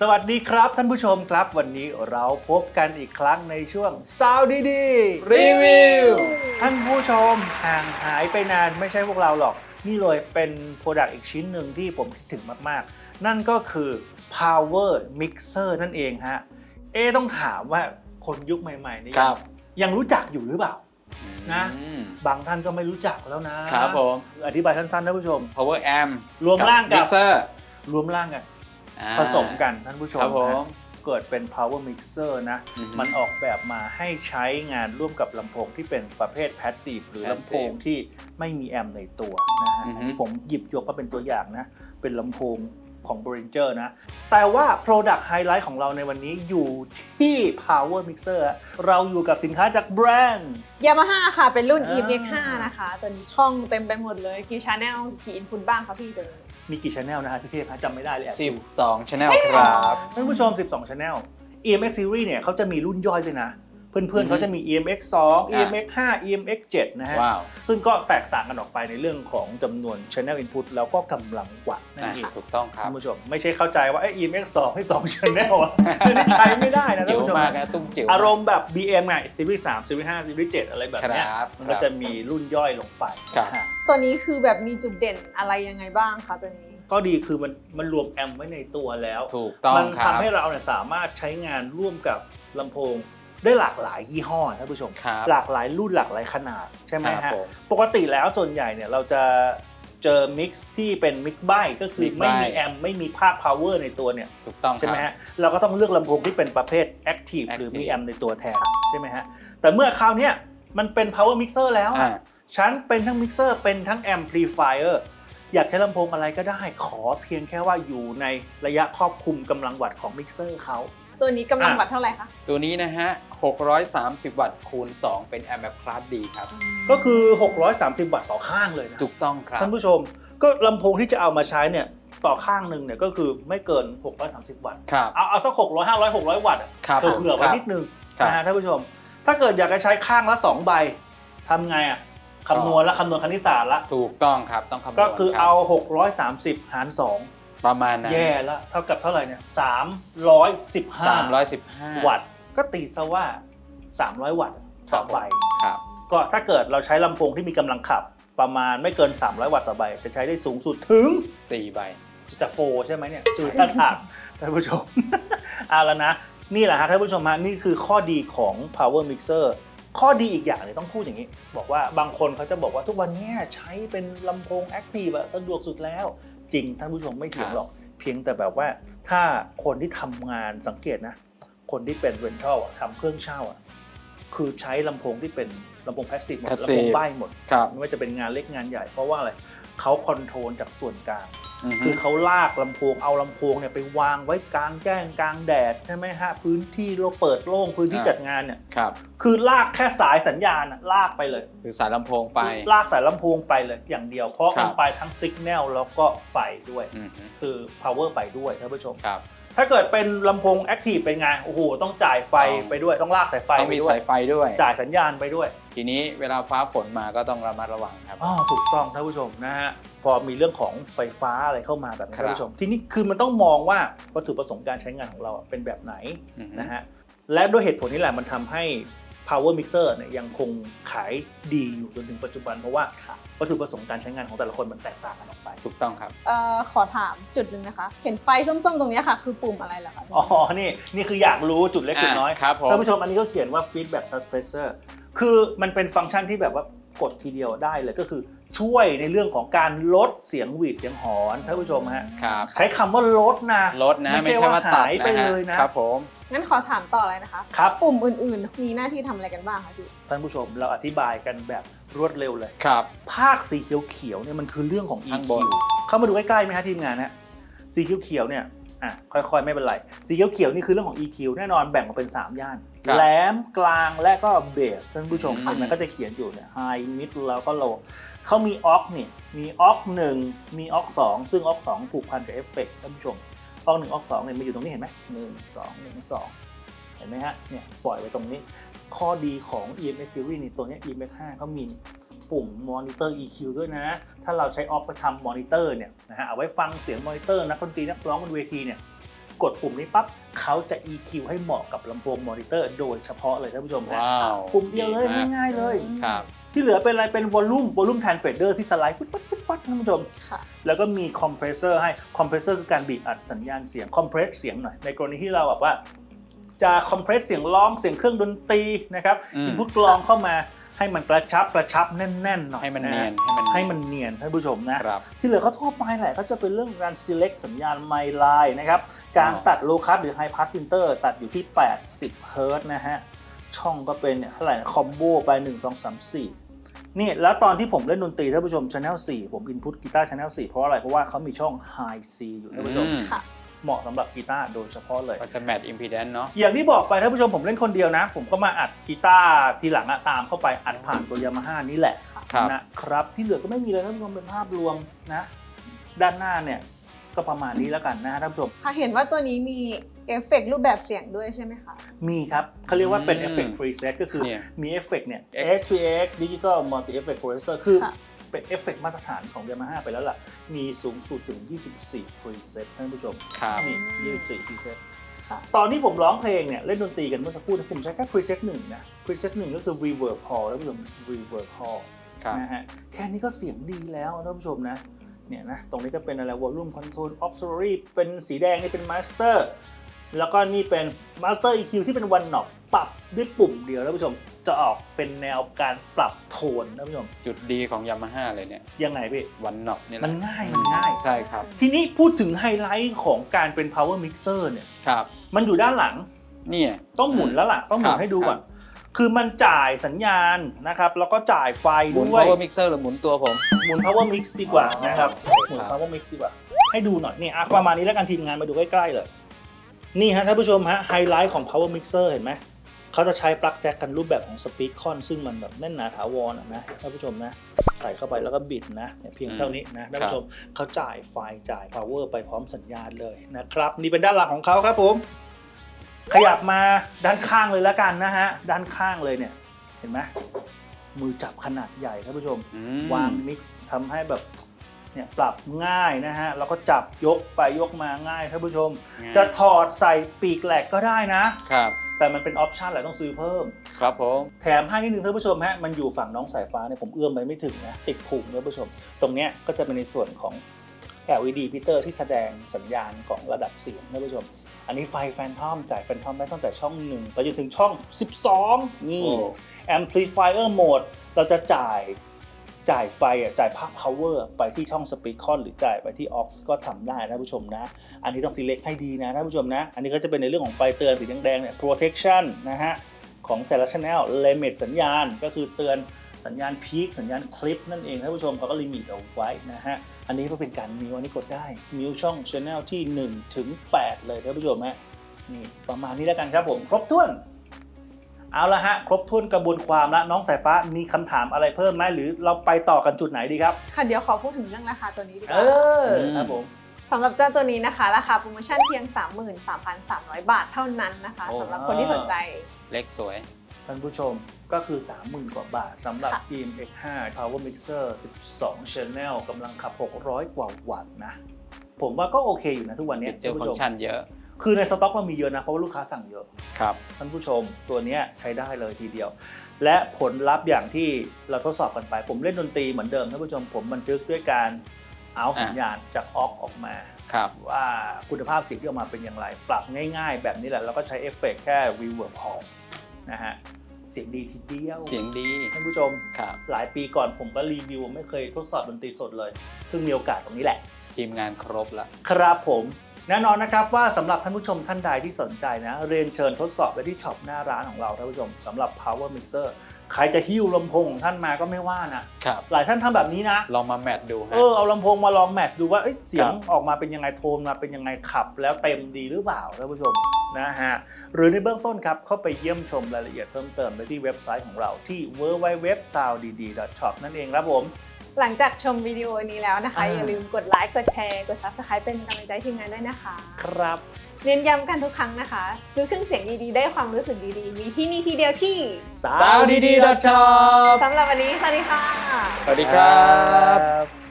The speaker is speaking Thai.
สวัสดีครับท่านผู้ชมครับ วันนี้เราพบกันอีกครั้งในช่วงสาวดีรีวิวๆท่านผู้ชมห่างหายไปนานไม่ใช่พวกเราหรอก นี่เลยเป็นโปรดักต์อีกชิ้นหนึ่งที่ผมคิดถึงมากๆ นั่นก็คือ power mixer นั่นเองฮะ เอะต้องถามว่าคนยุคใหม่ๆนี่ครับ ยังรู้จักอยู่หรือเปล่านะอืมบางท่านก็ไม่รู้จักแล้วนะครับผมอธิบายสั้นๆท่านผู้ชม power amp รวมร่างกับ mixer รวมร่างกัน อ่า ผสมกันท่านผู้ชมครับผมฮะเกิดเป็น power mixer นะ อือฮึมันออกแบบมาให้ใช้งานร่วมกับลำโพงที่เป็นประเภท passive หรือ Passive ลำโพงที่ไม่มีแอมป์ในตัวนะฮะอือฮึ อันนี้ผมหยิบยกมาเป็นตัวอย่างนะ เป็นลำโพงของ b r i n g e r นะ แต่ว่า Product Highlight ของเราในวันนี้อยู่ที่ Power Mixer ฮะเราอยู่กับสินค้าจากแบรนด์ ยามาฮ่าค่ะ เป็นรุ่น อ่า EMX 5นะคะ ตัวนี้ช่องเต็มไปหมดเลย กี่ชาแนลกี่อินพุตบ้างคะพี่ตัวนี้ มีกี่ช anel นะฮะที่เทพฮะจำไม่ได้เลยแอบสิบดูสอง channel ครับ ท่านผู้ชม 12 Channel EMX Series เนี่ยเขาจะมีรุ่นย่อยด้วยนะ เพื่อนอือฮึๆเขาจะมี EMX 2อะ EMX 5 EMX 7นะฮะ ว้าว ซึ่งก็แตกต่างกันออกไปในเรื่องของจำนวน Channel Input แล้วก็กำลังวัดนั่นอะเองถูกต้องครับท่านผู้ชม ไม่ใช่เข้าใจว่าไอ้ EMX 2ให้2 Channel อะอันนี้ใช้ไม่ได้นะท่าจิ๋นวผู้ชม มากนะตุ้มจิ๋ว อารมณ์แบบ BM ไง Series 3 Series 5 Series 7 อะไรแบบเนี้ยครับมันก็จะมีรุ่นย่อยลงไปครับ นะฮะ ตัวนี้คือแบบมีจุดเด่นอะไรยังไงบ้างคะตัวนี้ ก็ดีคือมันมันรวมแอมป์ไว้ในตัวแล้ว ถูกต้องมันครับ ทำให้เราเนี่ยสามารถใช้งานร่วมกับลำโพง ได้หลากหลายยี่ห้อท่านผู้ชม ครับหลากหลายรุ่นหลากหลายขนาดใช่ไหมครัฮะบผม ปกติแล้วส่วนใหญ่เนี่ยเราจะเจอมิกซ์ที่เป็นมิกซ์ไบก็คือ Mix ไม่มี by แอมป์ไม่มีภาคพาวเวอร์ในตัวเนี่ยถูกต้องคใช่รัไหมบ ฮะเราก็ต้องเลือกลำโพงที่เป็นประเภทแอคทีฟ Active หรือมีแอมป์ในตัวแทนใช่ไหมฮะแต่เมื่อคราวเนี้ยมันเป็น power mixer แล้วอะอ่า ฉันเป็นทั้งมิกเซอร์เป็นทั้งแอมพลิฟายเออร์อยากใช้ลำโพงอะไรก็ได้ขอเพียงแค่ว่าอยู่ในระยะครอบคลุมกำลังวัตต์ของมิกเซอร์เขา ตัวนี้กำลังอะวัดเท่าไหร่คะ ตัวนี้นะฮะ 630 วัตต์คูณ 2 เป็นแอมแบบคลาสดีครับ ก็คือ 630 วัตต์ต่อข้างเลยนะถูกต้องครับ ท่านผู้ชม ก็ลำโพงที่จะเอามาใช้เนี่ยต่อข้างหนึ่งเนี่ยก็คือไม่เกิน 630 วัตต์ครับเอาเอาสัก 600 500 600 วัตต์อะครับเผื่อๆไว้ครับนิดนึงครับนะฮะท่านผู้ชม ถ้าเกิดอยากจะใช้ข้างละ 2 ใบทำไงอะคำนวณและคำนวณคณิตศาสตร์ละ ถูกต้องครับต้องคำนวณก็คือรับเอา 630 หาร 2 ประมาณนั้นแย่แล้วเท่ากับเท่าไหร่เนี่ย315 315วัตต์ ก็ตีซะว่า300วัตต์ต่อใบครับก็ถ้าเกิดเราใช้ลำโพงที่มีกำลังขับประมาณไม่เกิน 300 วัตต์ต่อใบ จะใช้ได้สูงสุดถึง 4 ใบ จะโฟใช่ไหมเนี่ยจุดตั้งถามท่านผู้ชม เอาแล้วนะ นี่แหละฮะท่านผู้ชมฮะนี่คือข้อดีของ power mixer ข้อดีอีกอย่างเลยต้องพูดอย่างนี้ บอกว่าบางคนเขาจะบอกว่าทุกวันเนี้ยใช้เป็นลำโพง active อะสะดวกสุดแล้ว จริงท่านผู้ชมไม่เถียงหรอก เพียงแต่แบบว่าถ้าคนที่ทำงานสังเกตนะ คนที่เป็น rental อะทำเครื่องเช่าอะคือใช้ลำโพงที่เป็นลำโพง passive หมด Passive ลำโพงใบ้หมดครับไม่ว่าจะเป็นงานเล็กงานใหญ่เพราะว่าอะไรเขาคอนโทรลจากส่วนกลางอือฮึ คือเขาลากลำโพงเอาลำโพงเนี่ยไปวางไว้กลางแจ้งกลางแดดใช่ไหมฮะพื้นที่เราเปิดโล่งพื้นที่จัดงานเนี่ยครับคือลากแค่สายสัญญาณอะลากไปเลย คือสายลำโพงไป ลากสายลำโพงไปเลยอย่างเดียว เพราะครับมันไปทั้งสัญญาณแล้วก็ไฟด้วยอือฮึคือ power ไปด้วยท่านผู้ชมครับ ถ้าเกิดเป็นลำโพง active เป็นไงโอ้โหต้องจ่ายไฟต้องไปด้วยต้องลากสายไฟต้องไปมีด้วสายยไฟด้วย จ่ายสัญญาณไปด้วยทีนี้เวลาฟ้าฝนมาก็ต้องระมัดระวังครับ อ๋อถูกต้องท่านผู้ชมนะฮะพอมีเรื่องของไฟฟ้าอะไรเข้ามาแบบนี้ครับ ท่านผู้ชม ทีนี้คือมันต้องมองว่าวัตถุประสงค์การใช้งานของเราอะเป็นแบบไหนอือฮึ นะฮะและด้วยเหตุผลนี้แหละมันทำให้ power mixer เนี่ยยังคงขายดีอยู่จนถึงปัจจุบันเพราะว่าวัตถุประสงค์การใช้งานของแต่ละคนมันแตกต่างกันออกไป ถูกต้องครับเอ่อขอถามจุดหนึ่งนะคะ เห็นไฟส้มๆ ตรงเนี้ยค่ะ คือปุ่มอะไรเหรอคะอ๋อ นี่นี่คืออยากรู้จุดเล็กจุดน้อยอะครับผมท่านผู้ชมอันนี้ก็เขียนว่า feedback suppressor คือมันเป็นฟังก์ชันที่แบบว่ากดทีเดียวได้เลยก็คือ ช่วยในเรื่องของการลดเสียงหวีดเสียงหอนท่านผู้ชมฮะครับใช้คำว่าลดนะลดนะไม่ใช่ว่าตัดหายไปนะฮะเลยนะครับผม งั้นขอถามต่อเลยนะคะครับ ปุ่มอื่นๆ มีหน้าที่ทำอะไรกันบ้างคะพี่ท่านผู้ชมเราอธิบายกันแบบรวดเร็วเลย ครับ ภาคสีเขียวๆเนี่ยมันคือเรื่องของ ข้าง EQ บน เข้ามาดูใกล้ๆไหมฮะทีมงานฮะสีเขียวๆเนี่ยอะค่อยๆ ไม่เป็นไร สีเขียวๆนี่คือเรื่องของ EQ แน่นอนแบ่งออกเป็น 3 ย่าน ครับแหลมกลางและก็เบสท่านผู้ชมอืมเห็นมันก็จะเขียนอยู่เนี่ย high mid แล้วก็ low เขามีออกนี่มีออกหนึ่งมีออกสองซึ่งออกสองผูกพันกับเอฟเฟกต์ท่านผู้ชมออกหนึ่งออกสองเนี่ยมาอยู่ตรงนี้เห็นไหมหนึ่งสองหนึ่งสองเห็นไหมฮะเนี่ยปล่อยไว้ตรงนี้ ข้อดีของ EMX Series นี่ตัวเนี้ย EMX 5เขามีปุ่ม Monitor EQ ด้วยนะ ถ้าเราใช้ออกไปทำมอนิเตอร์เนี่ยนะฮะเอาไว้ฟังเสียงมอนิเตอร์นักดนตรีนักร้องบนเวทีเนี่ย กดปุ่มนี้ปั๊บเขาจะ EQ ให้เหมาะกับลำโพงมอนิเตอร์โดยเฉพาะเลยท่านผู้ชมฮะว้าวปุ่มเดียวเลยมาก ง่ายๆเลย ครับ ที่เหลือเป็นอะไรเป็นวอลลุ่มวอลลุ่มแทนเฟดเดอร์ที่สไลด์ฟุดฟัดฟุดฟัดท่านผู้ชม ค่ะ แล้วก็มีคอมเพรสเซอร์ให้คอมเพรสเซอร์คือการบีบอัดสัญญาณเสียงคอมเพรสเสียงหน่อย ในกรณีที่เราแบบว่า จะคอมเพรสเสียงร้องเสียงเครื่องดนตรีนะครับอืม อินพุตกลองเข้ามา ให้มันกระชับกระชับแน่นๆหน่อยให้มันเนียนะให้มันให้มันเนียนท่านผู้ชมนะครับที่เหลือเขาทั่วไปแหละก็จะเป็นเรื่องการ select สัญญาณไมล์ไลน์นะครับการอ๋อตัด low cut หรือ high pass filter ตัดอยู่ที่ 80 Hz นะฮะช่องก็เป็นเนี่ยเท่าไหร่คอมโบไป 1 2 3 4 นี่แล้วตอนที่ผมเล่นดนตรีท่านผู้ชม Channel 4 ผม input กีตาร์ Channel 4 เพราะอะไร เพราะว่าเขามีช่อง High C อยู่ท่านผู้ชมอืมค่ะ เหมาะสำหรับกีตาร์โดยเฉพาะเลย ก็จะแมทอิมพีแดนเนาะ อย่างที่บอกไปท่านผู้ชมผมเล่นคนเดียวนะ ผมก็มาอัดกีตาร์ทีหลังอะตามเข้าไปอัดผ่านตัวยามาฮ่านี่แหละครับ นะครับ ที่เหลือก็ไม่มีเลยท่านผู้ชมเป็นภาพรวมนะ ด้านหน้าเนี่ยก็ประมาณนี้แล้วกันนะฮะท่านผู้ชม ค่ะเห็นว่าตัวนี้มีเอฟเฟกต์รูปแบบเสียงด้วยใช่ไหมคะ มีครับเขาเรียกว่าเป็นอืมเอฟเฟกต์ preset ก็คือเนี่ยมีเอฟเฟกต์เนี่ย X SPX Digital Multi Effect Processor คือค่ะ เป็นเอฟเฟกต์มาตรฐานของ Yamaha ไปแล้วล่ะ มีสูงสุดถึง 24 preset ท่านผู้ชมครับนี่24 preset ค่ะตอนที่ผมร้องเพลงเนี่ย เล่นดนตรีกันเมื่อสักครู่นะผมใช้แค่ preset หนึ่งนะ preset หนึ่งก็คือ reverb hall ท่านผู้ชม reverb hall ครับนะฮะแค่นี้ก็เสียงดีแล้วท่านผู้ชมนะเนี่ยนะตรงนี้ก็เป็นอะไร volume control auxiliary เป็นสีแดงนี่เป็น master แล้วก็นี่เป็น master EQ ที่เป็น one knob ปรับด้วยปุ่มเดียวท่านผู้ชมจะออกเป็นแนวการปรับโทนท่านผู้ชมจุดดีของยามาฮ่าเลยเนี่ยยังไงพี่ วันน็อกนี่แหมัละนง่ายมันง่าย ใช่ครับ ทีนี้พูดถึงไฮไลท์ของการเป็น power mixer เนี่ยครับ มันอยู่ด้านหลังเนี่ยต้องหมุนแล้วล่ะต้องหมุคนรับให้ดูก่อนครับคือมันจ่ายสัญญาณนะครับ แล้วก็จ่ายไฟหมุนด้วย power mixer หรือหมุนตัวผม หมุน power mix ดีกว่านะครับครับหมุน power mix ดีกว่า ให้ดูหน่อยนี่อะประมาณนี้แล้วกันทีมงานมาดูใกล้ๆเลย นี่ฮะท่านผู้ชมฮะไฮไลท์ของ power mixer เห็นไหมเขาจะใช้ปลั๊กแจ็คกันรูปแบบของสปีกคอนซึ่งมันแบบแน่นหนาถาวรอะนะท่านผู้ชมนะ ใส่เข้าไปแล้วก็บิดนะเนี่ยเพียงเท่านี้นะท่านผู้ชมเขาจ่ายไฟจ่าย power ไปพร้อมสัญญาณเลยนะครับ นี่เป็นด้านหลังของเขาครับผม ขยับมาด้านข้างเลยแล้วกันนะฮะด้านข้างเลยเนี่ยเห็นไหมมือจับขนาดใหญ่ท่านผู้ชมอืมวางมิกซ์ทำให้แบบ เนี่ยปรับง่ายนะฮะแล้วก็จับยกไปยกมาง่ายท่านผู้ชม ง่าย จะถอดใส่ปีกแหลกก็ได้นะ ครับ แต่มันเป็นออปชันแหละต้องซื้อเพิ่ม ครับผม แถมให้นิดนึงท่านผู้ชมฮะมันอยู่ฝั่งน้องสายฟ้าเนี่ยผมเอื้อมไปไม่ถึงนะติดพุงท่านผู้ชม ตรงเนี้ยก็จะเป็นในส่วนของ LED พิเตอร์ที่แสดงสัญญาณของระดับเสียงท่านผู้ชม อันนี้ไฟแฟนทอมจ่ายแฟนทอมได้ตั้งแต่ช่อง1ไปจนถึงช่อง 12 นี่ โอ้ amplifier mode เราจะจ่าย จ่ายไฟอะจ่ายภาค power ไปที่ช่อง speaker หรือจ่ายไปที่ aux ก็ทำได้นะท่านผู้ชมนะ อันนี้ต้อง select ให้ดีนะท่านผู้ชมนะ อันนี้ก็จะเป็นในเรื่องของไฟเตือนสีแดงๆเนี่ย protection นะฮะ ของแต่ละ channel limit สัญญาณก็คือเตือนสัญญาณพีคสัญญาณคลิปนั่นเองท่านผู้ชมเขาก็ลิมิตเอาไว้นะฮะ อันนี้ก็เป็นการมิวอันนี้กดได้มิวช่อง channel ที่1ถึง8เลยท่านผู้ชมฮะนี่ประมาณนี้แล้วกันครับผมครบถ้วน เอาละฮะ ครบถ้วนกระบวนความแล้วน้องสายฟ้ามีคำถามอะไรเพิ่มไหมหรือเราไปต่อกันจุดไหนดีครับ ค่ะเดี๋ยวขอพูดถึงเรื่องราคาตัวนี้ดีกเอว่าอครับผม สำหรับเจ้าตัวนี้นะคะ ราคาโปรโมชั่นเพียง 33,300 บาทเท่านั้นนะคะโอ้ สำหรับคนที่สนใจ เล็กสวย ท่านผู้ชมก็คือ 30,000 กว่าบาทสำหรับ ค่ะ EM X5 Power Mixer 12 Channel กำลังขับ 600 กว่าวัตต์นะ ผมว่าก็โอเคอยู่นะทุกวันนี้เจอท่านฟังผู้ชก์มชันเยอะ คือในสต็อกเรามีเยอะนะเพราะว่าลูกค้าสั่งเยอะครับท่านผู้ชมตัวเนี้ยใช้ได้เลยทีเดียว และผลลัพธ์อย่างที่เราทดสอบกันไป ผมเล่นดนตรีเหมือนเดิมท่านผู้ชมผมบันทึกด้วยการเอาสัญญาณจากออกออกมาครับว่าคุณภาพเสียงที่ออกมาเป็นอย่างไร ปรับง่ายๆ แบบนี้แหละแล้วก็ใช้เอฟเฟกต์แค่ reverb hall นะฮะเสียงดีทีเดียวเสียงดีท่านผู้ชมครับหลายปีก่อนผมก็รีวิว ไม่เคยทดสอบดนตรีสดเลยเพิ่งมีโอกาสตรงนี้แหละ ทีมงานครบละครับผม แน่นอนนะครับว่าสำหรับท่านผู้ชมท่านใดที่สนใจนะ เรียนเชิญทดสอบไปที่ช็อปหน้าร้านของเราท่านผู้ชมสำหรับ power mixer ใครจะหิ้วลำโพงของท่านมาก็ไม่ว่านะครับหลายท่านทำแบบนี้นะ ลองมาแมทดูฮะเออเอาลำโพงมาลองแมทดูว่าเอ้ยเสียงครับออกมาเป็นยังไงโทนมาเป็นยังไงขับ แล้วเต็มดีหรือเปล่าท่านผู้ชมนะฮะหรือในเบื้องต้นครับ เข้าไปเยี่ยมชมรายละเอียดเพิ่มเติมได้ที่เว็บไซต์ของเราที่ www.soundd.shop นั่นเองครับผม หลังจากชมวิดีโอนี้แล้วนะคะอ่าอย่าลืมกดไลค์กดแชร์กด Subscribe เป็นกำลังใจให้ทีมงานด้วยนะคะ ครับ เน้นย้ำกันทุกครั้งนะคะ ซื้อเครื่องเสียงดีๆ ได้ความรู้สึกดีๆ มีที่นี่ที่เดียวที่สาวดีๆ .shop สำหรับวันนี้สวัสดีค่ะ สวัสดีครับครับ